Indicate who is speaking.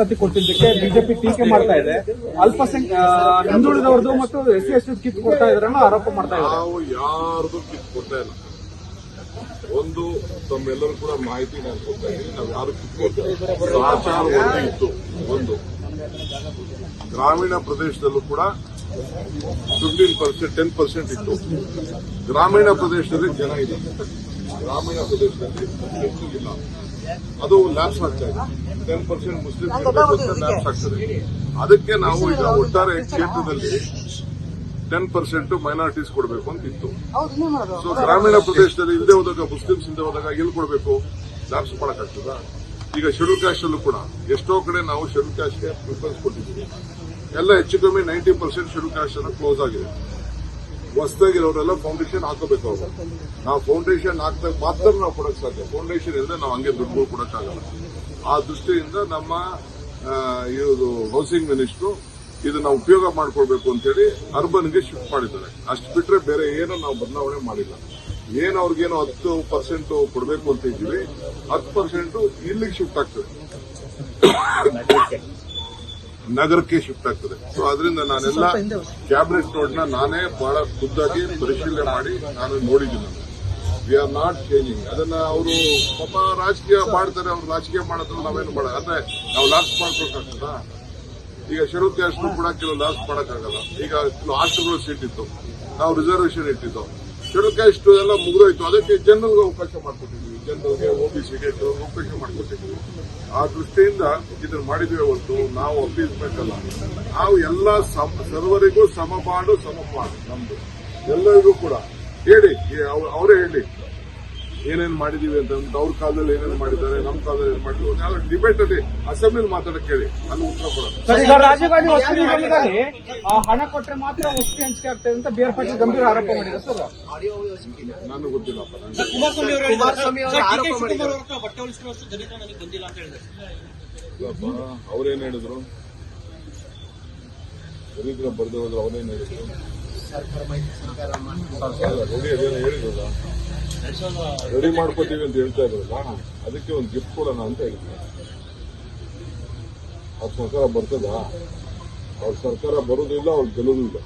Speaker 1: ಕೊಟ್ಟಿದ್ದಕ್ಕೆ ಬಿಜೆಪಿ ಟೀಕೆ ಮಾಡ್ತಾ ಇದೆ. ಅಲ್ಪಸಂಖ್ಯ ಹಿಂದುಳಿದವ್ರದ್ದು ಹಿಂದುಳಿದವರದು ಮತ್ತು ಎಸ್ ಸಿ ಎಸ್ ಕಿತ್ ಕೊಡ್ತಾ ಇದ್ರೆ ಆರೋಪ ಮಾಡ್ತಾ ಇದ್ದಾರೆ.
Speaker 2: ನಾವು ಯಾರ್ದು ಕಿತ್ ಕೊಡ್ತಾ ಇಲ್ಲ. ಒಂದು, ತಮ್ಮೆಲ್ಲರೂ ಕೂಡ ಮಾಹಿತಿ ನಾನು ಕೊಡ್ತಾ ಇದ್ದೀನಿ ನಾವು ಯಾರು ಕಿತ್ಕೊಡ್ತಾ ಕೊಡ್ತಾ ಇತ್ತು. ಒಂದು. ಗ್ರಾಮೀಣ ಪ್ರದೇಶದಲ್ಲೂ ಕೂಡ ಫಿಫ್ಟೀನ್ ಪರ್ಸೆಂಟ್ ಟೆನ್ ಪರ್ಸೆಂಟ್ ಇತ್ತು. ಗ್ರಾಮೀಣ ಪ್ರದೇಶದಲ್ಲಿ ಜನ ಇಲ್ಲ. ಗ್ರಾಮೀಣ ಪ್ರದೇಶದಲ್ಲಿ ಇಲ್ಲ. ಅದು ಲ್ಯಾಪ್ಸ್ ಆಗ್ತಾ ಇದೆ. ಟೆನ್ ಪರ್ಸೆಂಟ್ ಮುಸ್ಲಿಂ ಲ್ಯಾಪ್ಸ್ ಆಗ್ತದೆ. ಅದಕ್ಕೆ ನಾವು ಈಗ ಒಟ್ಟಾರೆ ಕ್ಷೇತ್ರದಲ್ಲಿ ಟೆನ್ ಪರ್ಸೆಂಟ್ ಮೈನಾರಿಟೀಸ್ ಕೊಡಬೇಕು ಅಂತ ಇತ್ತು. ಸೊ ಗ್ರಾಮೀಣ ಪ್ರದೇಶದಲ್ಲಿ ಇಲ್ಲದೆ ಹೋದಾಗ ಮುಸ್ಲಿಮ್ಸ್ ಹಿಂದೆ ಹೋದಾಗ ಎಲ್ಲಿ ಕೊಡಬೇಕು? ಲ್ಯಾಪ್ಸ್ ಮಾಡಕ್ಕಾಗ್ತದ? ಈಗ ಶೆಡ್ಯೂಲ್ ಕ್ಯಾಸ್ಟ್ ಅಲ್ಲೂ ಕೂಡ ಎಷ್ಟೋ ಕಡೆ ನಾವು ಶೆಡ್ಯೂಲ್ ಕ್ಯಾಸ್ಟ್ಗೆ ಪ್ರಿಫರೆನ್ಸ್ ಕೊಟ್ಟಿದ್ದೀವಿ. ಎಲ್ಲ ಹೆಚ್ಚು ಕಮ್ಮಿ ನೈಂಟಿ ಪರ್ಸೆಂಟ್ ಶೆಡ್ಯೂಲ್ ಕ್ಯಾಸ್ಟ್ ಅನ್ನ ಕ್ಲೋಸ್ ಆಗಿದೆ. ಹೊಸದಾಗಿರೋರೆಲ್ಲ ಫೌಂಡೇಶನ್ ಹಾಕೋಬೇಕು ಅವರು. ನಾವು ಫೌಂಡೇಶನ್ ಹಾಕಿದಾಗ ಮಾತ್ರ ನಾವು ಕೊಡಕ್ ಸಾಧ್ಯ. ಫೌಂಡೇಶನ್ ಇಲ್ಲದೆ ನಾವು ಹಂಗೆ ದುಡ್ಡುಗಳು ಕೊಡಕ್ಕಾಗಲ್ಲ. ಆ ದೃಷ್ಟಿಯಿಂದ ನಮ್ಮ ಇದು ಹೌಸಿಂಗ್ ಮಿನಿಸ್ಟ್ರು ಇದನ್ನ ಉಪಯೋಗ ಮಾಡ್ಕೊಳ್ಬೇಕು ಅಂತೇಳಿ ಅರ್ಬನ್ಗೆ ಶಿಫ್ಟ್ ಮಾಡಿದ್ದಾರೆ. ಅಷ್ಟು ಬಿಟ್ರೆ ಬೇರೆ ಏನೂ ನಾವು ಬದಲಾವಣೆ ಮಾಡಿಲ್ಲ. ಏನು ಅವ್ರಿಗೇನು ಹತ್ತು ಪರ್ಸೆಂಟ್ ಕೊಡಬೇಕು ಅಂತ ಇದ್ದೀವಿ ಹತ್ತು ಪರ್ಸೆಂಟ್ ಇಲ್ಲಿಗೆ ಶಿಫ್ಟ್ ಆಗ್ತದೆ. ನಗರಕ್ಕೆ. ಶಿಫ್ಟ್ ಆಗ್ತದೆ. ಸೊ ಅದರಿಂದ ನಾನೆಲ್ಲ ಕ್ಯಾಬಿನೆಟ್ ನೋಡ್ನ ನಾನೇ ಬಹಳ ಖುದ್ದಾಗಿ ಪರಿಶೀಲನೆ ಮಾಡಿ ನಾನು ನೋಡಿದ್ದೀನಿ. ವಿ ಆರ್ ನಾಟ್ ಚೇಂಜಿಂಗ್ ಅದನ್ನ ಅವರು ಪಾಪ ರಾಜಕೀಯ ಮಾಡ್ತಾರೆ ಅವ್ರು ರಾಜಕೀಯ ಮಾಡೋದ್ರ ನಾವೇನು ಮಾಡ ಅಂದ್ರೆ ನಾವು ಲಾಸ್ ಮಾಡ್ಕೊಳ್ಕಾಗ್ತದ ಈಗ ಶರತ್ ಕ್ಯಾಸ್ಟ್ ಕೂಡ ಕೆಲವು ಲಾಸ್ ಮಾಡೋಕ್ಕಾಗಲ್ಲ. ಈಗ ಕೆಲವು ಹಾಸ್ಟೆಲ್ಗಳು ಸೀಟ್ ಇತ್ತು. ನಾವು ರಿಸರ್ವೇಶನ್ ಇಟ್ಟಿದ್ದು. ಶೆಡ್ಯೂಲ್ ಇಷ್ಟು ಎಲ್ಲ ಮುಗಿದೋಯ್ತು. ಅದಕ್ಕೆ ಜನರಿಗೆ ಅವಕಾಶ ಮಾಡ್ಕೊಟ್ಟಿದ್ವಿ ಜನರಿಗೆ ಓಬಿಸಿಗೆ ಸಿಗೆ ಅವಕಾಶ ಮಾಡಿಕೊಟ್ಟಿದ್ದೀವಿ. ಆ ದೃಷ್ಟಿಯಿಂದ ಇದನ್ನು ಮಾಡಿದ್ವಿ ಹೊರತು ನಾವು ಅಪ್ಪಿಸಬೇಕಲ್ಲ ನಾವು ಎಲ್ಲ ಸರ್ವರಿಗೂ ಸಮಪಾಡು ಸಮಪಾಡು ನಮ್ದು. ಎಲ್ಲರಿಗೂ ಕೂಡ. ಹೇಳಿ ಅವರೇ ಹೇಳಿ. ಏನೇನ್ ಮಾಡಿದೀವಿ ಅಂತ ಅವ್ರ ಕಾಲದಲ್ಲಿ ಏನೇನು ಮಾಡಿದ್ದಾರೆ ನಮ್ಮ ಕಾಲದಲ್ಲಿ ಏನ್ ಮಾಡಿದ್ರು ಡಿಬೇಟ್ ಅಲ್ಲಿ ಅಸೆಂಬ್ಲಿ ಮಾತಾಡಕ್ ಹೇಳಿ ಅಲ್ಲಿ ಉತ್ತರ
Speaker 1: ಕೊಡೋದು ರಾಜೀವ್ ಗಾಂಧಿ ವಸತಿ ಹಣ ಕೊಟ್ಟರೆ ಮಾತ್ರ ವಸತಿ ಹಂಚಿಕೆ ಆಗ್ತದೆ ಅಂತ ಬೇರೆ ಆರ್ ಪಾಟೀಲ್ ಗಂಭೀರ ಆರೋಪ ಮಾಡಿದ್ರು ಸರ್
Speaker 2: ನನಗೆ ಗೊತ್ತಿಲ್ಲಪ್ಪ ಅವ್ರೇನ್ ಹೇಳಿದ್ರು ದರಿದ್ರ ಬರ್ದು ಹೋದ್ರು ಅವನೇನ್ ಹೇಳಿದ್ರು ಹೇಳಿದ್ರಲ್ಲ ರೆಡಿ ಮಾಡ್ಕೋತೀವಿ ಅಂತ ಹೇಳ್ತಾ ಇದ್ರಲ್ಲ ಅದಕ್ಕೆ ಒಂದು ಗಿಫ್ಟ್ ಕೊಡೋಣ ಅಂತ ಹೇಳ್ತಾರೆ ಅವ್ರ ಸರ್ಕಾರ ಬರ್ತದ? ಅವ್ರ ಸರ್ಕಾರ ಬರೋದಿಲ್ಲ, ಅವ್ರು ಗೆಲ್ಲೋದು ಇಲ್ಲ